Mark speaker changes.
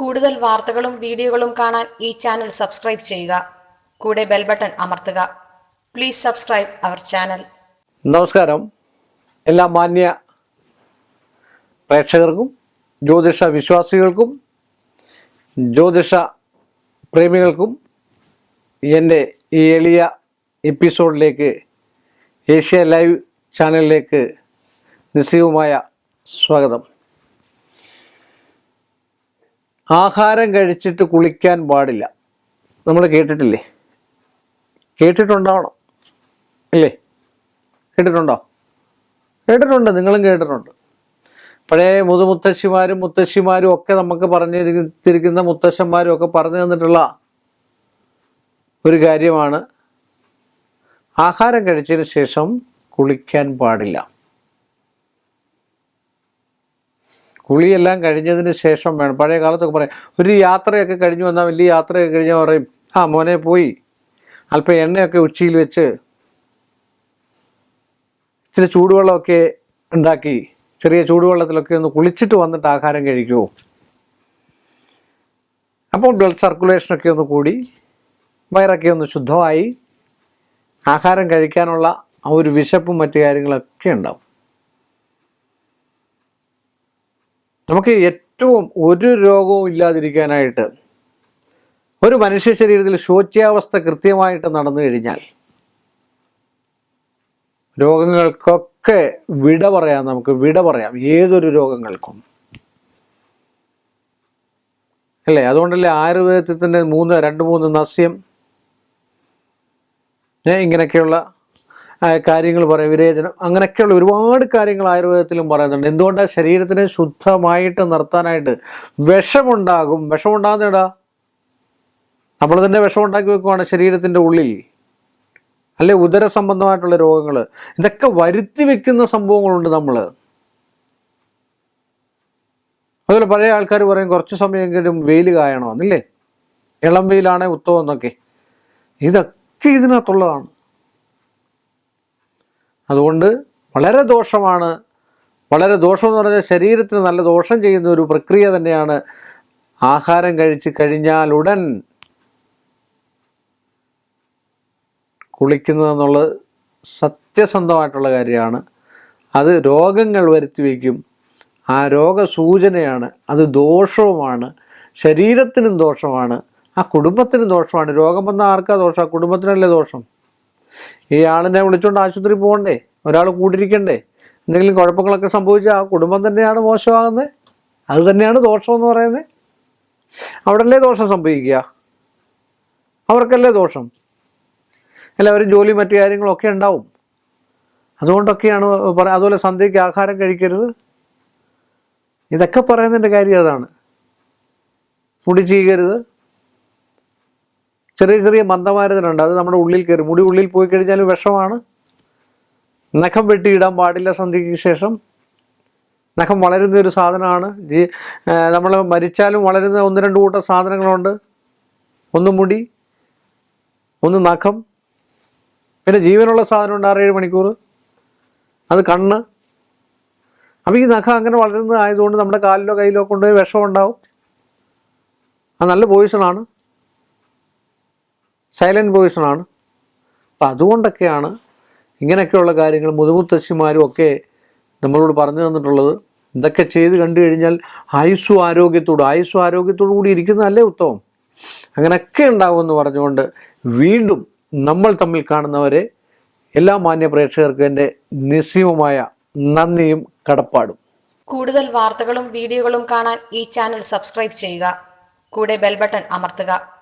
Speaker 1: കൂടുതൽ വാർത്തകളും വീഡിയോകളും കാണാൻ ഈ ചാനൽ സബ്സ്ക്രൈബ് ചെയ്യുക. കൂടെ ബെൽ ബട്ടൺ അമർത്തുക. Please subscribe our channel.
Speaker 2: നമസ്കാരം. എല്ലാ മാന്യ പ്രേക്ഷകർക്കും ജ്യോതിഷ വിശ്വാസികൾക്കും ജ്യോതിഷ പ്രേമികൾക്കും എന്റെ ഈ എളിയ എപ്പിസോഡിലേക്ക് ഏഷ്യ ലൈവ് ചാനലിലേക്ക് നിസ്സീവുമായ സ്വാഗതം. ആഹാരം കഴിച്ചിട്ട് കുളിക്കാൻ പാടില്ല. നമ്മൾ കേട്ടിട്ടില്ലേ? കേട്ടിട്ടുണ്ടാവണം. ഇല്ലേ? കേട്ടിട്ടുണ്ടോ? കേട്ടിട്ടുണ്ട് നിങ്ങളും കേട്ടിട്ടുണ്ട്. പഴയ മുതുമുത്തശ്ശിമാരും മുത്തശ്ശിമാരും ഒക്കെ നമുക്ക് പറഞ്ഞിരിക്കുന്ന മുത്തശ്ശന്മാരും ഒക്കെ പറഞ്ഞു തന്നിട്ടുള്ള ഒരു കാര്യമാണ് ആഹാരം കഴിച്ചതിന് ശേഷം കുളിക്കാൻ പാടില്ല. കുളിയെല്ലാം കഴിഞ്ഞതിന് ശേഷം വേണം. പഴയ കാലത്തൊക്കെ പറയാം ഒരു യാത്രയൊക്കെ കഴിഞ്ഞു വന്നാൽ വലിയ യാത്രയൊക്കെ കഴിഞ്ഞാൽ പറയും. ആ മോനെ പോയി. അല്പം എണ്ണയൊക്കെ ഉച്ചയിൽ വെച്ച് ഇച്ചിരി ചൂടുവെള്ളമൊക്കെ ഉണ്ടാക്കി ചെറിയ ചൂടുവെള്ളത്തിലൊക്കെ ഒന്ന് കുളിച്ചിട്ട് വന്നിട്ട് ആഹാരം കഴിക്കുമോ അപ്പോൾ ബ്ലഡ് സർക്കുലേഷനൊക്കെ ഒന്ന് കൂടി വയറൊക്കെ ഒന്ന് ശുദ്ധമായി ആഹാരം കഴിക്കാനുള്ള ആ ഒരു വിശപ്പും മറ്റു കാര്യങ്ങളൊക്കെ ഉണ്ടാവും. നമുക്ക് ഏറ്റവും ഒരു രോഗവും ഇല്ലാതിരിക്കാനായിട്ട് ഒരു മനുഷ്യ ശരീരത്തിൽ ശോച്യാവസ്ഥ കൃത്യമായിട്ട് നടന്നു കഴിഞ്ഞാൽ രോഗങ്ങൾക്കൊക്കെ വിട പറയാം നമുക്ക് വിട പറയാം. ഏതൊരു രോഗങ്ങൾക്കും. അല്ലേ? അതുകൊണ്ടല്ലേ ആയുർവേദത്തിൽ തന്നെ മൂന്ന് രണ്ട് മൂന്ന് നസ്യം ഇങ്ങനെയൊക്കെയുള്ള കാര്യങ്ങൾ പറയാം വിരേചനം അങ്ങനെയൊക്കെയുള്ള ഒരുപാട് കാര്യങ്ങൾ ആയുർവേദത്തിലും പറയുന്നുണ്ട്. എന്തുകൊണ്ടാണ് ശരീരത്തിനെ ശുദ്ധമായിട്ട് നിർത്താനായിട്ട് വിഷമുണ്ടാകും? വിഷമുണ്ടാകുന്നേടാ നമ്മൾ തന്നെ വിഷമുണ്ടാക്കി വെക്കുവാണ് ശരീരത്തിന്റെ ഉള്ളിൽ. അല്ലെ ഉദര സംബന്ധമായിട്ടുള്ള രോഗങ്ങൾ. ഇതൊക്കെ വരുത്തി വെക്കുന്ന സംഭവങ്ങളുണ്ട് നമ്മൾ. അതുപോലെ പഴയ ആൾക്കാർ പറയും കുറച്ച് സമയമെങ്കിലും വെയിൽ കായണമെന്നില്ലേ ഇളം വെയിലാണേ ഉത്തമം എന്നൊക്കെ. ഇതൊക്കെ ഇതിനകത്തുള്ളതാണ്. അതുകൊണ്ട് വളരെ ദോഷമാണ്. വളരെ ദോഷം എന്ന് പറഞ്ഞാൽ ശരീരത്തിന് നല്ല ദോഷം ചെയ്യുന്ന ഒരു പ്രക്രിയ തന്നെയാണ് ആഹാരം കഴിച്ച് കഴിഞ്ഞാൽ ഉടൻ കുളിക്കുന്നതെന്നുള്ളത് സത്യസന്ധമായിട്ടുള്ള കാര്യമാണ്. അത് രോഗങ്ങൾ വരുത്തി വയ്ക്കും ആ രോഗസൂചനയാണ്. അത് ദോഷവുമാണ്. ശരീരത്തിനും ദോഷമാണ്. ആ കുടുംബത്തിനും ദോഷമാണ്. രോഗം വന്നാൽ ആർക്കാ ദോഷം? കുടുംബത്തിനല്ലേ ദോഷം? ഈ ആളിനെ വിളിച്ചുകൊണ്ട് ആശുപത്രി പോകണ്ടേ? ഒരാൾ കൂട്ടിരിക്കണ്ടേ എന്തെങ്കിലും കുഴപ്പങ്ങളൊക്കെ സംഭവിച്ചാൽ ആ കുടുംബം തന്നെയാണ് മോശമാകുന്നത് അത് തന്നെയാണ് ദോഷം എന്ന് പറയുന്നത് അവിടല്ലേ ദോഷം സംഭവിക്കുക? അവർക്കല്ലേ ദോഷം? എല്ലാവരും ജോലി മറ്റു കാര്യങ്ങളൊക്കെ ഉണ്ടാവും. അതുകൊണ്ടൊക്കെയാണ് പറയുക അതുപോലെ സന്ധ്യയ്ക്ക് ആഹാരം കഴിക്കരുത്. ഇതൊക്കെ പറയുന്നതിന്റെ കാര്യം അതാണ്. മുടി ചീകരുത്. ചെറിയ ചെറിയ മന്ദമാരുതനുണ്ട് അത് നമ്മുടെ ഉള്ളിൽ കയറി. മുടി ഉള്ളിൽ പോയി കഴിഞ്ഞാൽ വിഷമാണ്. നഖം വെട്ടിയിടാൻ പാടില്ല സന്ധ്യയ്ക്ക് ശേഷം. നഖം വളരുന്ന ഒരു സാധനമാണ്. ജീ നമ്മൾ മരിച്ചാലും വളരുന്ന ഒന്ന് രണ്ട് കൂട്ടം സാധനങ്ങളുണ്ട്. ഒന്ന് മുടി ഒന്ന് നഖം. പിന്നെ ജീവനുള്ള സാധനമുണ്ട് ആറേഴ് മണിക്കൂർ. അത് കണ്ണ്. അപ്പോൾ ഈ നഖം അങ്ങനെ വളരുന്നത് ആയതുകൊണ്ട് നമ്മുടെ കാലിലോ കയ്യിലോ കൊണ്ടുപോയി വിഷം ഉണ്ടാവും അത് നല്ല പോയിസണാണ്. സൈലന്റ് പോയിസണാണ് അപ്പം അതുകൊണ്ടൊക്കെയാണ് ഇങ്ങനെയൊക്കെയുള്ള കാര്യങ്ങൾ മുതുമുത്തശ്ശിമാരും ഒക്കെ നമ്മളോട് പറഞ്ഞു തന്നിട്ടുള്ളത്. ഇതൊക്കെ ചെയ്ത് കണ്ടു കഴിഞ്ഞാൽ ആയുസ്സും ആരോഗ്യത്തോടും ആയുസ്സും ആരോഗ്യത്തോടു കൂടി ഇരിക്കുന്നതല്ലേ ഉത്തമം. അങ്ങനെയൊക്കെ ഉണ്ടാവുമെന്ന് പറഞ്ഞുകൊണ്ട് വീണ്ടും നമ്മൾ തമ്മിൽ കാണുന്നവരെ എല്ലാ മാന്യ പ്രേക്ഷകർക്കും എന്റെ നിസ്സീമമായ നന്ദിയും കടപ്പാടും.
Speaker 1: കൂടുതൽ വാർത്തകളും വീഡിയോകളും കാണാൻ ഈ ചാനൽ സബ്സ്ക്രൈബ് ചെയ്യുക. കൂടെ ബെൽബട്ടൺ അമർത്തുക.